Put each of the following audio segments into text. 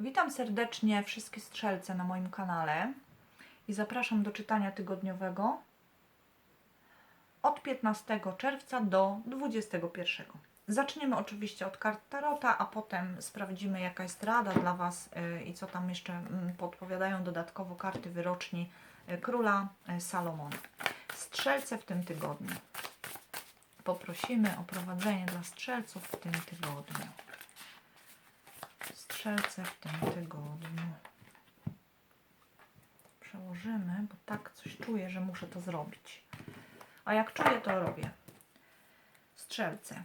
Witam serdecznie wszystkie strzelce na moim kanale i zapraszam do czytania tygodniowego od 15 czerwca do 21. Zaczniemy oczywiście od kart Tarota, a potem sprawdzimy jaka jest rada dla Was y, i co tam jeszcze mm, podpowiadają dodatkowo karty wyroczni y, Króla y, Salomona. Strzelce w tym tygodniu. Poprosimy o prowadzenie dla strzelców w tym tygodniu. Strzelce w tym tygodniu. Przełożymy, bo tak coś czuję, że muszę to zrobić. A jak czuję, to robię. Strzelce.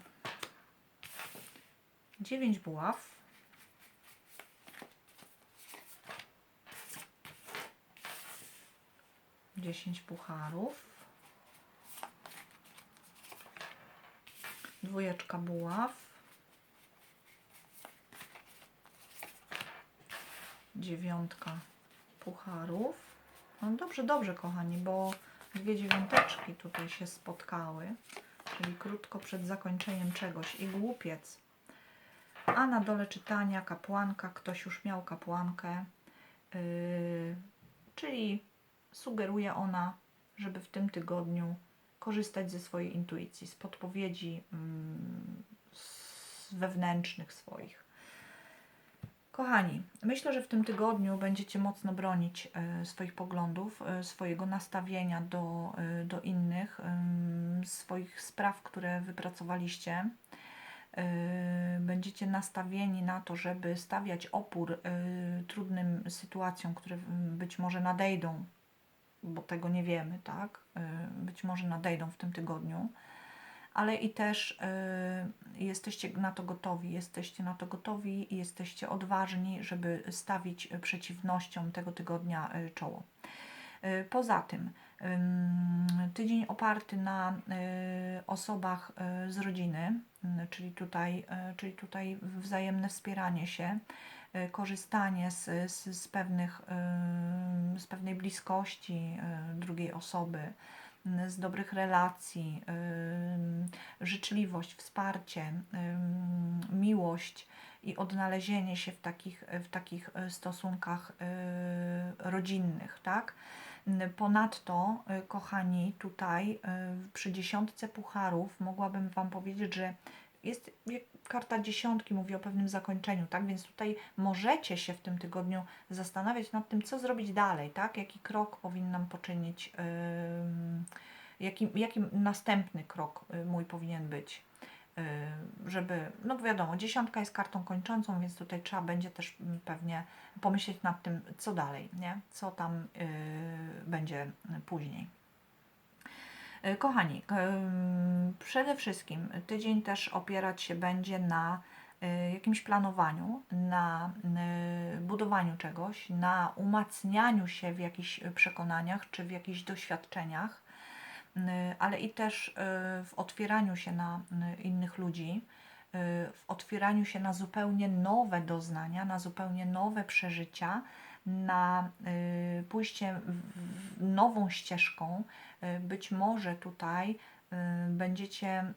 9 buław. Dziesięć pucharów. Dwójeczka buław. Dziewiątka pucharów. No dobrze, dobrze, kochani, bo dwie dziewiąteczki tutaj się spotkały, czyli krótko przed zakończeniem czegoś i głupiec. A na dole czytania kapłanka, ktoś już miał kapłankę, yy, czyli sugeruje ona, żeby w tym tygodniu korzystać ze swojej intuicji, z podpowiedzi mm, z wewnętrznych swoich. Kochani, myślę, że w tym tygodniu będziecie mocno bronić e, swoich poglądów, e, swojego nastawienia do, e, do innych, swoich spraw, które wypracowaliście. Będziecie nastawieni na to, żeby stawiać opór trudnym sytuacjom, które być może nadejdą, bo tego nie wiemy, tak? Być może nadejdą w tym tygodniu ale i też y, jesteście na to gotowi, jesteście na to gotowi i jesteście odważni, żeby stawić przeciwnościom tego tygodnia y, czoło. Y, Poza tym, ym, tydzień oparty na y, osobach z rodziny, czyli tutaj, czyli tutaj wzajemne wspieranie się, korzystanie z, z, z, pewnych, z pewnej bliskości drugiej osoby, z dobrych relacji, y, życzliwość, wsparcie, y, miłość i odnalezienie się w takich, w takich y, stosunkach y, rodzinnych, tak? Y, Ponadto, y, kochani, tutaj y, przy dziesiątce pucharów mogłabym Wam powiedzieć, że jest karta dziesiątki, mówi o pewnym zakończeniu, tak? Więc tutaj możecie się w tym tygodniu zastanawiać nad tym, co zrobić dalej, tak? Jaki krok powinnam poczynić, ym, jaki, jaki następny krok y, mój powinien być, y, żeby, no wiadomo, dziesiątka jest kartą kończącą, więc tutaj trzeba będzie też pewnie pomyśleć nad tym, co dalej, nie? Co tam y, będzie później. Y, Kochani, ym, przede wszystkim tydzień też opierać się będzie na y, jakimś planowaniu, na budowaniu czegoś, na umacnianiu się w jakichś przekonaniach czy w jakichś doświadczeniach, ale i też w otwieraniu się na innych ludzi, w otwieraniu się na zupełnie nowe doznania, na zupełnie nowe przeżycia, na y, pójście nową ścieżką. Y, Być może tutaj y, będziecie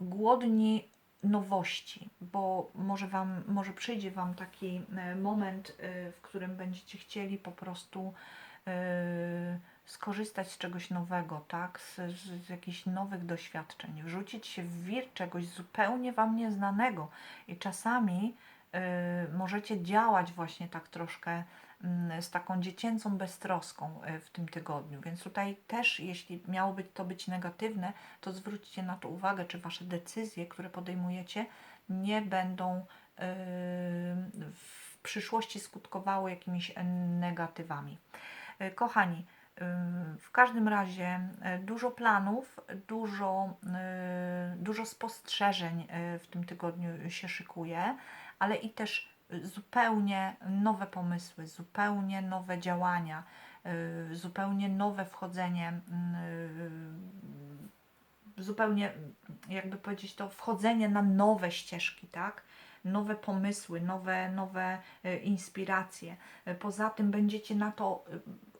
głodni nowości, bo może, wam, może przyjdzie Wam taki moment, w którym będziecie chcieli po prostu skorzystać z czegoś nowego, tak? Z, z, z jakichś nowych doświadczeń, wrzucić się w wir czegoś zupełnie Wam nieznanego i czasami możecie działać właśnie tak troszkę mm, z taką dziecięcą beztroską e, w tym tygodniu. Więc tutaj też, jeśli miałoby to być negatywne, to zwróćcie na to uwagę, czy Wasze decyzje, które podejmujecie, nie będą yy, w przyszłości skutkowały jakimiś negatywami. Kochani, w każdym razie dużo planów, dużo, dużo spostrzeżeń w tym tygodniu się szykuje, ale i też zupełnie nowe pomysły, zupełnie nowe działania, y, zupełnie nowe wchodzenie, y, zupełnie, jakby powiedzieć to, wchodzenie na nowe ścieżki, tak? Nowe pomysły, nowe, nowe y, inspiracje. Poza tym będziecie na to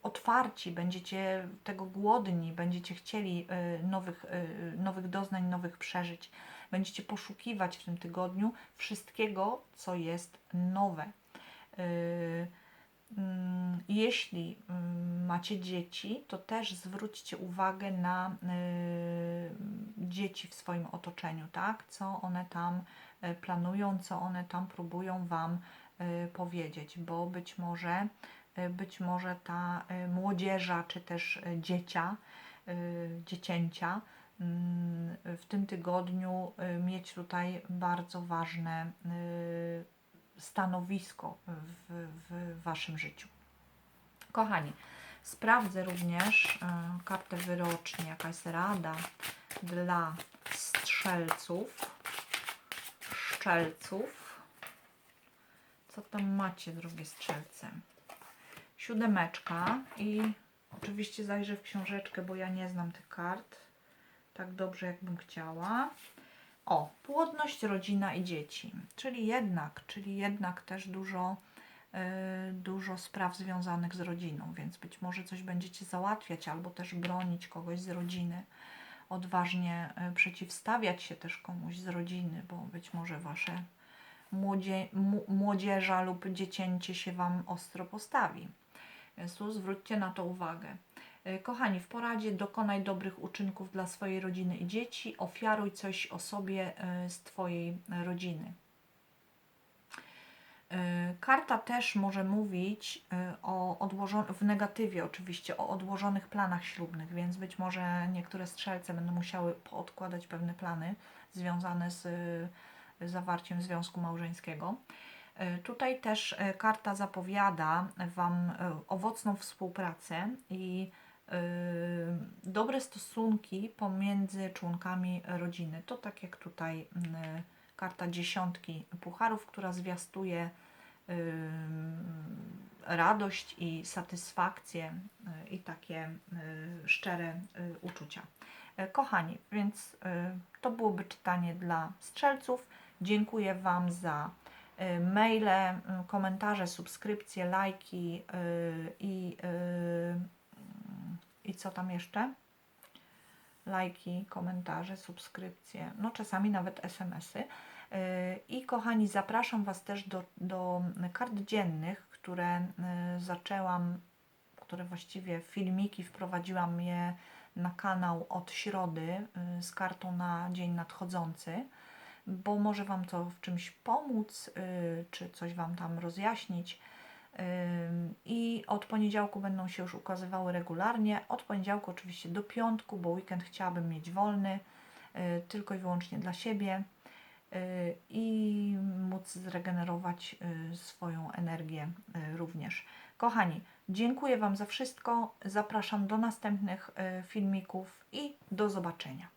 otwarci, będziecie tego głodni, będziecie chcieli nowych, nowych doznań, nowych przeżyć. Będziecie poszukiwać w tym tygodniu wszystkiego, co jest nowe. Yy, mm, Jeśli mm, macie dzieci, to też zwróćcie uwagę na y, dzieci w swoim otoczeniu, tak? Co one tam y, planują, co one tam próbują Wam y, powiedzieć, bo być może, y, być może ta młodzieża, czy też dziecia, dziecięcia w tym tygodniu y, mieć tutaj bardzo ważne y, stanowisko w, w Waszym życiu. Kochani, sprawdzę również e, kartę wyroczni, jaka jest rada dla strzelców, szczelców. Co tam macie, drogie strzelce? Siódemeczka i oczywiście zajrzę w książeczkę, bo ja nie znam tych kart tak dobrze, jakbym chciała. O, płodność, rodzina i dzieci. Czyli jednak, czyli jednak też dużo, y, dużo spraw związanych z rodziną, więc być może coś będziecie załatwiać albo też bronić kogoś z rodziny. Odważnie y, przeciwstawiać się też komuś z rodziny, bo być może wasze młodzie, młodzieża lub dziecięcie się wam ostro postawi. Więc tu zwróćcie na to uwagę. Y, Kochani, w poradzie dokonaj dobrych uczynków dla swojej rodziny i dzieci, ofiaruj coś o sobie y, z Twojej rodziny. Y, Karta też może mówić o odłożonych, w negatywie oczywiście, o odłożonych planach ślubnych, więc być może niektóre strzelce będą musiały odkładać pewne plany związane z zawarciem związku małżeńskiego. Tutaj też karta zapowiada Wam owocną współpracę i dobre stosunki pomiędzy członkami rodziny. To tak jak tutaj y, karta dziesiątki pucharów, która zwiastuje radość i satysfakcję y, i takie y, szczere y, uczucia. Y, Kochani, więc to byłoby czytanie dla strzelców. Dziękuję Wam za maile, komentarze, subskrypcje, lajki i, i co tam jeszcze? Lajki, komentarze, subskrypcje, no czasami nawet SMS-y. Y, I kochani, zapraszam Was też do, do kart dziennych, które y, zaczęłam, które właściwie filmiki wprowadziłam je na kanał od środy y, z kartą na dzień nadchodzący, bo może Wam to w czymś pomóc, czy coś Wam tam rozjaśnić. I od poniedziałku będą się już ukazywały regularnie. Od poniedziałku oczywiście do piątku, bo weekend chciałabym mieć wolny, y, tylko i wyłącznie dla siebie y, i móc zregenerować y, swoją energię również. Kochani, dziękuję Wam za wszystko. Zapraszam do następnych filmików i do zobaczenia.